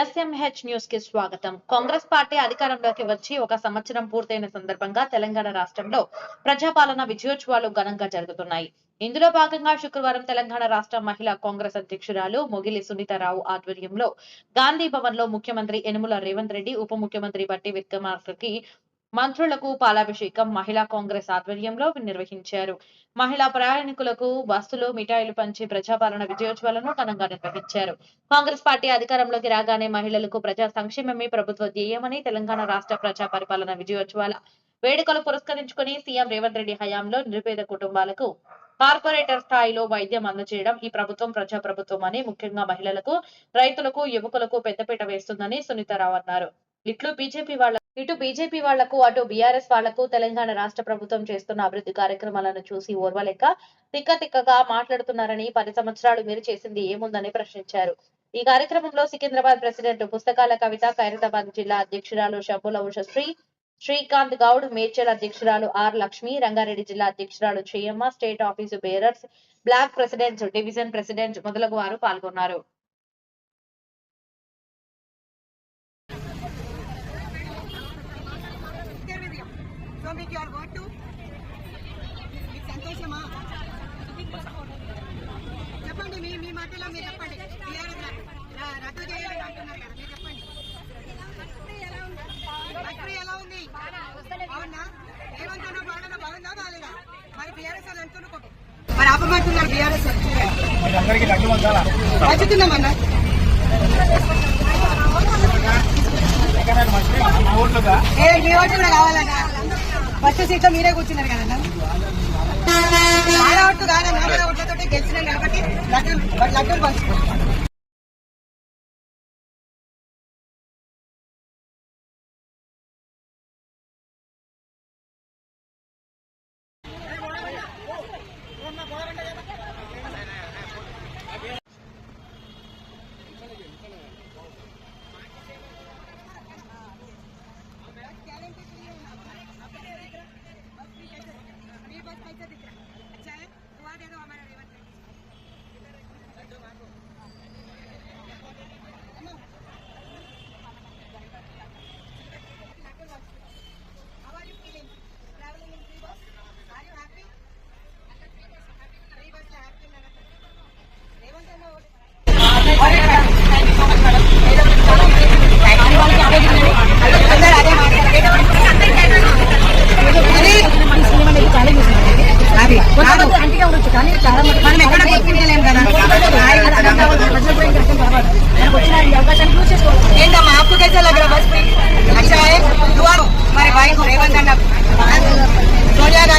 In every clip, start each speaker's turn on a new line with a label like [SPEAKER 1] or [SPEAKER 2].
[SPEAKER 1] SMH న్యూస్కి స్వాగతం. Congress party అధికారంలోకి వచ్చి ఒక సంవత్సరం పూర్తయిన సందర్భంగా తెలంగాణ రాష్ట్రంలో ప్రజాపాలన విజయోత్సవాలు ఘనంగా జరుగుతున్నాయి. ఇందులో భాగంగా శుక్రవారం తెలంగాణ రాష్ట్ర మహిళా కాంగ్రెస్ అధ్యక్షురాలు మొగిలి సునీతారావు ఆధ్వర్యంలో గాంధీ భవన్లో ముఖ్యమంత్రి యనుమల రేవంత్ రెడ్డి ఉప ముఖ్యమంత్రి బట్టి విక్రమార్కకి మంత్రులకు పాలాభిషేకం మహిళా కాంగ్రెస్ ఆధ్వర్యంలో నిర్వహించారు. మహిళా ప్రయాణికులకు బస్సులు మిఠాయిలు పంచి ప్రజాపాలన విజయోత్సవాలను ఘనంగా నిర్వహించారు. కాంగ్రెస్ పార్టీ అధికారంలోకి రాగానే మహిళలకు ప్రజా సంక్షేమమే ప్రభుత్వ ధ్యేయమని తెలంగాణ రాష్ట్ర ప్రజా పరిపాలన విజయోత్సవాల వేడుకలు పురస్కరించుకుని సీఎం రేవంత్ రెడ్డి హయాంలో నిరుపేద కుటుంబాలకు కార్పొరేటర్ స్థాయిలో వైద్యం అందజేయడం ఈ ప్రభుత్వం ప్రజా ప్రభుత్వం అని ముఖ్యంగా మహిళలకు రైతులకు యువకులకు పెద్దపీట వేస్తుందని సునీతారావు అన్నారు. ఇట్లు బీజేపీ వాళ్ళ ఇటు బీజేపీ వాళ్ళకు అటు బీఆర్ఎస్ వాళ్ళకు తెలంగాణ రాష్ట్ర ప్రభుత్వం చేస్తున్న అభివృద్ధి కార్యక్రమాలను చూసి ఓర్వలేక తిక్క తిక్కగా మాట్లాడుతున్నారని పది సంవత్సరాలు మీరు చేసింది ఏముందని ప్రశ్నించారు. ఈ కార్యక్రమంలో సికింద్రాబాద్ ప్రెసిడెంట్ పుస్తకాల కవిత ఖైరతాబాద్ జిల్లా అధ్యక్షురాలు షబ్బుల ఉషశ్రీ శ్రీకాంత్ గౌడ్ మేడ్చల్ అధ్యక్షురాలు ఆర్ లక్ష్మి రంగారెడ్డి జిల్లా అధ్యక్షురాలు చేయమ్మ state office bearers block presidents division president మొదలగు వారు పాల్గొన్నారు
[SPEAKER 2] సో మీకు యువర్ వర్డ్ టు మీకు సంతోషమా చెప్పండి మీ మీ మాటలో మీరు చెప్పండి టీఆర్ఎస్ ర- రద్దు చేయాలని అంటున్నారు కదా మీరు చెప్పండి ఫ్యాక్టరీ ఎలా ఉంది బాగుందా? బాగాలేదా? మరి బీఆర్ఎస్ వాళ్ళు అనుకునుకోండి మరి ఆపమంటున్నారు బీఆర్ఎస్ పంచుతున్నామన్నా ఏ మీ ఓట్లు కావాలన్నా? ఫస్ట్ సీట్లో మీరే కూర్చున్నారు కదన్నా? ఓట్లు కాదన్నా? మన ఓట్లతో గెలిచినాం కాబట్టి లడ్డూలు లడ్డూలు పంచుకోండి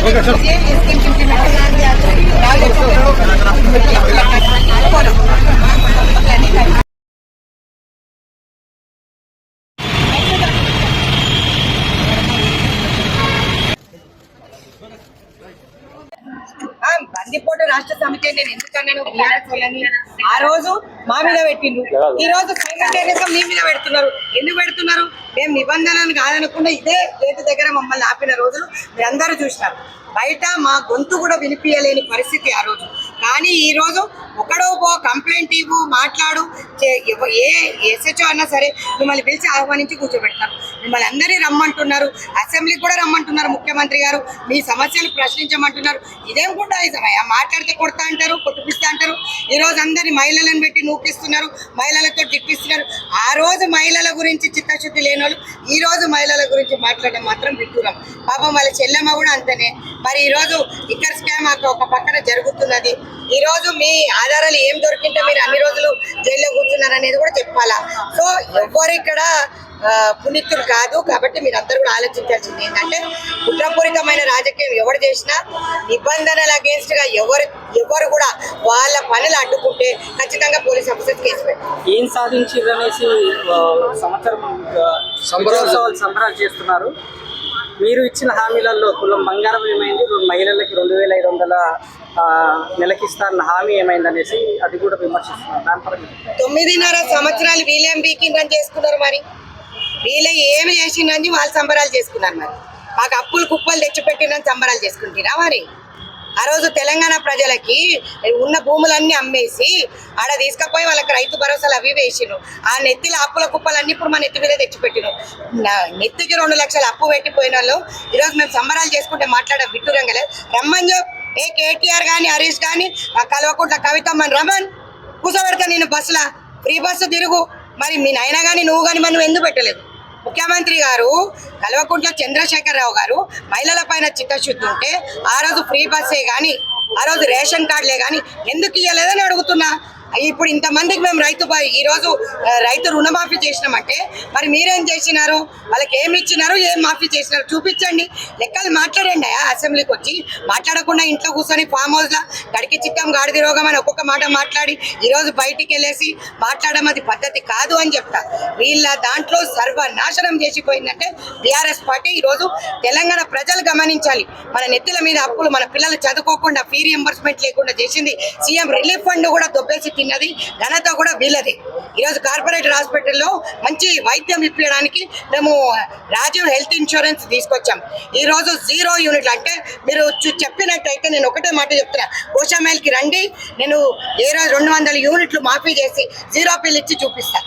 [SPEAKER 2] Oiga, రాష్ట్ర సమితి నేను ఎందుకన్నాను బీఆర్ఎస్ వాళ్ళని ఆ రోజు మా మీద పెట్టిండ్రు. ఈ రోజు సైమల్టేనియస్గా మీ మీద పెడుతున్నారు. ఎందుకు పెడుతున్నారు? మేము నిబంధనలు కాదనకుండా ఇదే గేటు దగ్గర మమ్మల్ని ఆపిన రోజులు మీరందరూ చూసినారు. బయట మా గొంతు కూడా వినిపించలేని పరిస్థితి ఆ రోజు. కానీ ఈరోజు ఒకడో పో కంప్లైంట్ ఇవ్వు మాట్లాడు చే- ఏ ఎస్హెచ్ఓ అన్నా సరే మిమ్మల్ని పిలిచి ఆహ్వానించి కూర్చోబెడతారు మిమ్మల్ని అందరినీ రమ్మంటున్నారు. అసెంబ్లీకి కూడా రమ్మంటున్నారు ముఖ్యమంత్రి గారు. మీ సమస్యలు ప్రశ్నించమంటున్నారు. ఇదేం కూడా ఇదమయ్యా మాట్లాడితే కొడతా అంటారు కొట్టిపిస్తా అంటారు. ఈ రోజు అందరినీ మహిళలను పెట్టి నూపిస్తున్నారు మహిళలతో తిప్పిస్తున్నారు ఆ రోజు మహిళల గురించి చిత్తశుద్ధి లేని వాళ్ళు ఈరోజు మహిళల గురించి మాట్లాడడం మాత్రం విడ్డూరం. పాపం వాళ్ళ చెల్లెమ్మ కూడా అంతనే. మరి ఈరోజు ఇక్కడ స్కామ్ ఒక పక్కన జరుగుతున్నది. ఈ రోజు మీ ఆధారాలు ఏం దొరికింటే మీరు అన్ని రోజులు జైల్లో కూర్చున్నారు అనేది కూడా చెప్పాలా? సో ఎవ్వరు ఇక్కడ పునీతులు కాదు. కాబట్టి మీరు అందరూ కూడా ఆలోచించాల్సింది ఏంటంటే కుట్రపూరితమైన రాజకీయం ఎవరు చేసినా నిబంధనల అగేన్స్ట్గా ఎవరు ఎవరు కూడా వాళ్ళ పనులు అడ్డుకుంటే ఖచ్చితంగా పోలీస్ ఆఫీసర్స్ కేసు పెట్టారు
[SPEAKER 3] ఏం సాధించారు అనేసి సంవత్సరం సంబరాలు చేస్తున్నారు. మీరు ఇచ్చిన హామీలలో కులం బంగారం ఏమైంది? మహిళలకి రెండు వేల ఐదు వందల నెలకిస్తారన్న హామీ ఏమైంది అనేసి అది కూడా విమర్శిస్తున్నారు. దాని పరంగా
[SPEAKER 2] తొమ్మిదిన్నర సంవత్సరాలు వీళ్ళేం బీకిందని చేసుకున్నారు మరి. వీళ్ళే ఏమి చేసిందని వాళ్ళు సంబరాలు చేసుకున్నారు మరి. మాకు అప్పులు కుప్పలు తెచ్చిపెట్టినని సంబరాలు చేసుకుంటున్నా మరి? ఆ రోజు తెలంగాణ ప్రజలకి ఉన్న భూములన్నీ అమ్మేసి ఆడ తీసుకపోయి వాళ్ళకి రైతు భరోసాలు అవి వేసిను ఆ నెత్తిల అప్పుల కుప్పలన్నీ ఇప్పుడు మన నెత్తి మీద తెచ్చిపెట్టిను నా- నెత్తికి రెండు లక్షలు అప్పు పెట్టిపోయిన వాళ్ళు ఈరోజు మేము సంబరాలు చేసుకుంటే మాట్లాడే విట్టురంగలే రమ్మని చెప్ ఏ కేటీఆర్ కానీ హరీష్ కానీ ఆ కల్వకుంట్ల కవితమ్మని రమన్ కూర్చోబెడతా నేను బస్సులా. ఫ్రీ బస్సు తిరుగు. మరి మీ నాయన కానీ నువ్వు కానీ మనం ఎందుకు పెట్టలేదు? ముఖ్యమంత్రి గారు కల్వకుంట్ల చంద్రశేఖర్ రావు గారు మహిళల పైన చిత్తశుద్ధి ఉంటే ఆ రోజు ఫ్రీ బస్సే కానీ ఆ రోజు రేషన్ కార్డులే కానీ ఎందుకు ఇవ్వలేదని అడుగుతున్నా? ఇప్పుడు ఇంతమందికి మేము రైతు ఈరోజు రైతు రుణమాఫీ చేసినామంటే మరి మీరేం చేసినారు? వాళ్ళకి ఏమి ఇచ్చినారు ఏం మాఫీ చేసినారు? చూపించండి. లెక్కలు మాట్లాడండి ఆ అసెంబ్లీకి వచ్చి. మాట్లాడకుండా ఇంట్లో కూర్చొని ఫామ్ హౌస్లో గడికి చిత్తం గాడిది రోగం అని ఒక్కొక్క మాట మాట్లాడి ఈరోజు బయటికి వెళ్ళేసి మాట్లాడడం అది పద్ధతి కాదు అని చెప్తా. వీళ్ళ దాంట్లో సర్వనాశనం చేసిపోయిందంటే బీఆర్ఎస్ పార్టీ ఈ రోజు తెలంగాణ ప్రజలు గమనించాలి. మన నెత్తుల మీద అప్పులు మన పిల్లలు చదువుకోకుండా ఫీ రియంబర్స్మెంట్ లేకుండా చేసింది. సీఎం రిలీఫ్ ఫండ్ కూడా దొబ్బేసి తిన్నది ఘనత కూడా వీళ్ళది. ఈరోజు కార్పొరేటర్ హాస్పిటల్లో మంచి వైద్యం ఇప్పించడానికి మేము రాజీవ్ హెల్త్ ఇన్సూరెన్స్ తీసుకొచ్చాం. ఈ రోజు జీరో యూనిట్లు అంటే మీరు చెప్పినట్టయితే నేను ఒకటే మాట చెప్తున్నా. కోశామేల్కి రండి. నేను ఏ రోజు రెండు వందల యూనిట్లు మాఫీ చేసి జీరో పిల్ ఇచ్చి చూపిస్తా.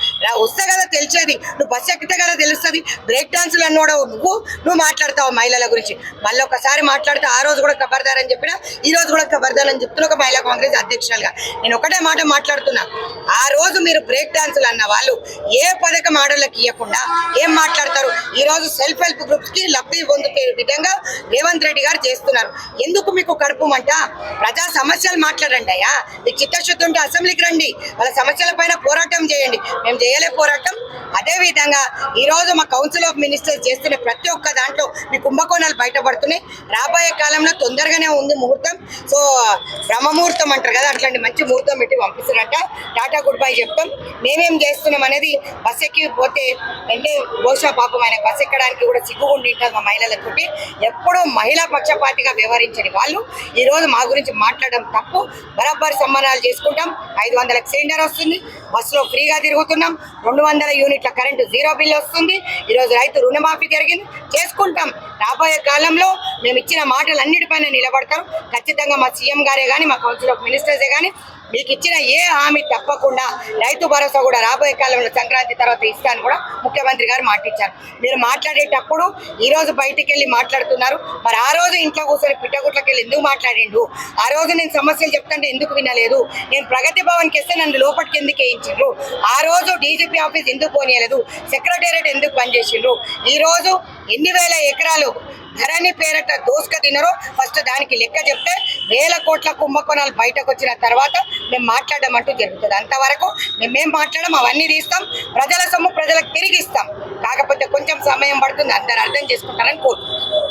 [SPEAKER 2] వస్తే కదా తెలిసేది. నువ్వు బస్ ఎక్కితే కదా తెలుస్తుంది. బ్రేక్ డాన్సులు అన్నోడవు నువ్వు? నువ్వు మాట్లాడతావు మహిళల గురించి? మళ్ళీ ఒకసారి మాట్లాడితే ఆ రోజు కూడా కబర్దారని అని చెప్పినా ఈ రోజు కూడా కబర్దారని అని చెప్తున్నా ఒక మహిళా కాంగ్రెస్ అధ్యక్షులుగా నేను ఒకటే మాట మాట్లాడుతున్నా. ఆ రోజు మీరు బ్రేక్ డాన్సులు అన్న వాళ్ళు ఏ పథకం ఆడోళ్ళకి ఇవ్వకుండా ఏం మాట్లాడతారు? ఈ రోజు సెల్ఫ్ హెల్ప్ గ్రూప్స్కి లబ్ధి పొందుతే విధంగా రేవంత్ రెడ్డి గారు చేస్తున్నారు. ఎందుకు మీకు కడుపు మంట? ప్రజా సమస్యలు మాట్లాడండి అయ్యా. మీకు చిత్తశుద్ధి ఉంటే అసెంబ్లీకి రండి. వాళ్ళ సమస్యల పైన పోరాటం చేయండి. మేము చేయలే పోరాటం. అదేవిధంగా ఈరోజు ఈ రోజు మా కౌన్సిల్ ఆఫ్ మినిస్టర్స్ చేస్తున్న ప్రతి ఒక్క దాంట్లో మీ కుంభకోణాలు బయటపడుతున్నాయి. రాబోయే కాలంలో తొందరగానే ఉంది ముహూర్తం. సో బ్రహ్మముహూర్తం అంటారు కదా అట్లాంటి మంచి ముహూర్తం పెట్టి పంపిస్తారంట. టాటా గుడ్ బై చెప్తాం. మేమేం చేస్తున్నాం అనేది బస్ ఎక్కి పోతే అంటే బహుశా పాపం ఆయన బస్ ఎక్కడానికి కూడా సిగ్గుగుండి ఉంటుంది మా మహిళలతోటి. ఎప్పుడూ మహిళా పక్షపాతిగా వ్యవహరించని వాళ్ళు. ఈరోజు మా గురించి మాట్లాడడం తప్పు. బరాబరి సమ్మానాలు చేసుకుంటాం. ఐదు వందలకు సిలిండర్ వస్తుంది. బస్సులో ఫ్రీగా తిరుగుతున్నాం. రెండు వందల ఇట్లా కరెంటు జీరో బిల్ వస్తుంది. ఈరోజు రైతు రుణమాఫీ జరిగింది. చేసుకుంటాం. రాబోయే కాలంలో మేము ఇచ్చిన మాటలు అన్నిటిపైన నిలబడతాం ఖచ్చితంగా మా సీఎం గారే కానీ మా కౌన్సిల్ ఆఫ్ మినిస్టర్సే కానీ మీకు ఇచ్చిన ఏ హామీ తప్పకుండా రైతు భరోసా కూడా రాబోయే కాలంలో సంక్రాంతి తర్వాత ఇస్తాను కూడా ముఖ్యమంత్రి గారు మాటిచ్చారు. మీరు మాట్లాడేటప్పుడు ఈరోజు బయటికి వెళ్ళి మాట్లాడుతున్నారు. మరి ఆ రోజు ఇంట్లో కూర్చొని పిట్టగుట్లకి వెళ్ళి ఎందుకు మాట్లాడిండు ఆ రోజు నేను సమస్యలు చెప్తుంటే ఎందుకు వినలేదు? నేను ప్రగతి భవన్కి వస్తే నన్ను లోపలికి ఎందుకు వేయించిండ్రు? ఆ రోజు డీజీపీ ఆఫీస్ ఎందుకు పోనీయలేదు? సెక్రటేరియట్ ఎందుకు పనిచేసిండ్రు? ఈరోజు ఎన్ని వేల ఎకరాలు ధరణి పేరట దోసుక తినరో ఫస్ట్ దానికి లెక్క చెప్తే వేల కోట్ల కుంభకోణాలు బయటకు వచ్చిన తర్వాత మేము మాట్లాడడం అంటూ జరుగుతుంది. అంతవరకు మేమేం మాట్లాడడం అవన్నీ తీస్తాం. ప్రజల సొమ్ము ప్రజలకు తిరిగి ఇస్తాం. కాకపోతే కొంచెం సమయం పడుతుంది అందరు అర్థం చేసుకుంటారని కోరుకుంటున్నాం.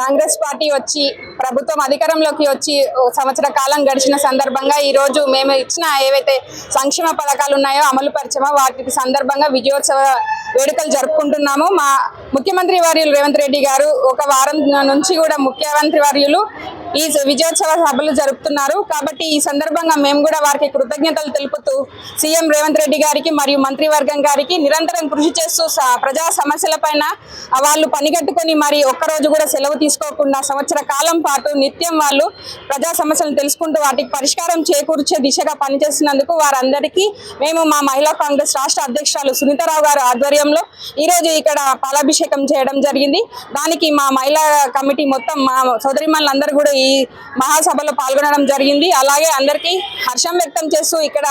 [SPEAKER 4] కాంగ్రెస్ పార్టీ వచ్చి ప్రభుత్వం అధికారంలోకి వచ్చి సంవత్సర కాలం గడిచిన సందర్భంగా ఈ రోజు మేము ఇచ్చిన ఏవైతే సంక్షేమ పథకాలు ఉన్నాయో అమలు పరిచామో వాటికి సందర్భంగా విజయోత్సవ వేడుకలు జరుపుకుంటున్నాము. మా ముఖ్యమంత్రి వర్యులు రేవంత్ రెడ్డి గారు ఒక వారం నుంచి కూడా ముఖ్యమంత్రి వర్యులు ఈ విజయోత్సవ సభలు జరుపుతున్నారు. కాబట్టి ఈ సందర్భంగా మేము కూడా వారికి కృతజ్ఞతలు తెలుపుతూ సీఎం రేవంత్ రెడ్డి గారికి మరియు మంత్రివర్గం గారికి నిరంతరం కృషి చేస్తూ స- ప్రజా సమస్యలపైన వాళ్ళు పనిగట్టుకొని మరి ఒక్కరోజు కూడా సెలవు తీసుకోకుండా సంవత్సర కాలం పాటు నిత్యం వాళ్ళు ప్రజా సమస్యలను తెలుసుకుంటూ వాటికి పరిష్కారం చేకూర్చే దిశగా పనిచేస్తున్నందుకు వారందరికీ మేము మా మహిళా కాంగ్రెస్ రాష్ట్ర అధ్యక్షురాలు సునీతారావు గారు ఆధ్వర్యంలో ఈరోజు ఇక్కడ పాలాభిషేకం చేయడం జరిగింది. దానికి మా మహిళా కమిటీ మొత్తం మా సోదరిమణులందరూ కూడా ఈ మహాసభలో పాల్గొనడం జరిగింది. అలాగే అందరికీ హర్షం వ్యక్తం చేస్తూ ఇక్కడ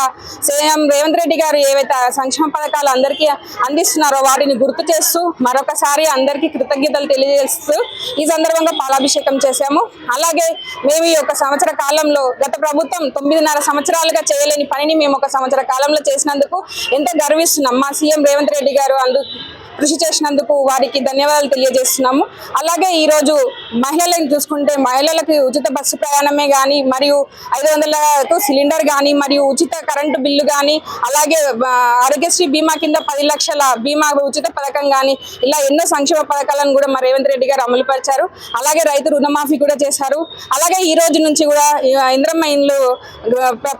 [SPEAKER 4] సీఎం రేవంత్ రెడ్డి గారు ఏవైతే సంక్షేమ పథకాలు అందరికీ అందిస్తున్నారో వాటిని గుర్తు చేస్తూ మరొకసారి అందరికీ కృతజ్ఞతలు తెలియజేస్తూ ఈ సందర్భంగా పాలాభిషేకం చేశాము. అలాగే మేము ఈ యొక్క సంవత్సర కాలంలో గత ప్రభుత్వం తొమ్మిదిన్నర సంవత్సరాలుగా చేయలేని పనిని మేము ఒక సంవత్సర కాలంలో చేసినందుకు ఎంతో గర్విస్తున్నాం. మా సీఎం రేవంత్ రెడ్డి గారు అందు కృషి చేసినందుకు వారికి ధన్యవాదాలు తెలియజేస్తున్నాము. అలాగే ఈరోజు మహిళలను చూసుకుంటే మహిళలకు ఉచిత బస్సు ప్రయాణమే కానీ మరియు ఐదు వందలకు సిలిండర్ కానీ మరియు ఉచిత కరెంటు బిల్లు కానీ అలాగే ఆరోగ్యశ్రీ బీమా కింద పది లక్షల బీమా ఉచిత పథకం కానీ ఇలా ఎన్నో సంక్షేమ పథకాలను కూడా మా రేవంత్ రెడ్డి గారు అమలుపరిచారు అలాగే రైతు రుణమాఫీ కూడా చేశారు. అలాగే ఈ రోజు నుంచి కూడా ఇంద్రమ్మ ఇండ్లు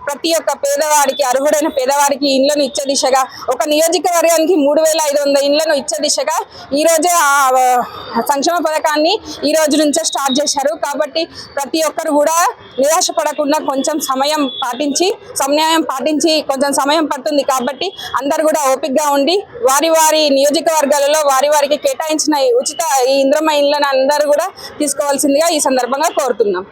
[SPEAKER 4] ప్రతి ఒక్క పేదవాడికి అర్హుడైన పేదవాడికి ఇండ్లను ఇచ్చే దిశగా ఒక నియోజకవర్గానికి మూడు వేల ఐదు వందల ఇండ్లను ఇచ్చే దిశగా ఈ రోజే ఆ సంక్షేమ పథకాన్ని ఈ రోజు నుంచే స్టార్ట్ చేశారు. కాబట్టి ప్రతి ఒక్కరు కూడా నిరాశపడకుండా కొంచెం సమయం పాటించి సమన్యాయం పాటించి కొంచెం సమయం పడుతుంది. కాబట్టి అందరు కూడా ఓపిక్గా ఉండి వారి వారి నియోజకవర్గాలలో వారి వారికి కేటాయించిన ఉచిత ఈ ఇంద్రమ ఇళ్ళను అందరూ కూడా తీసుకోవాల్సిందిగా ఈ సందర్భంగా కోరుతున్నాం.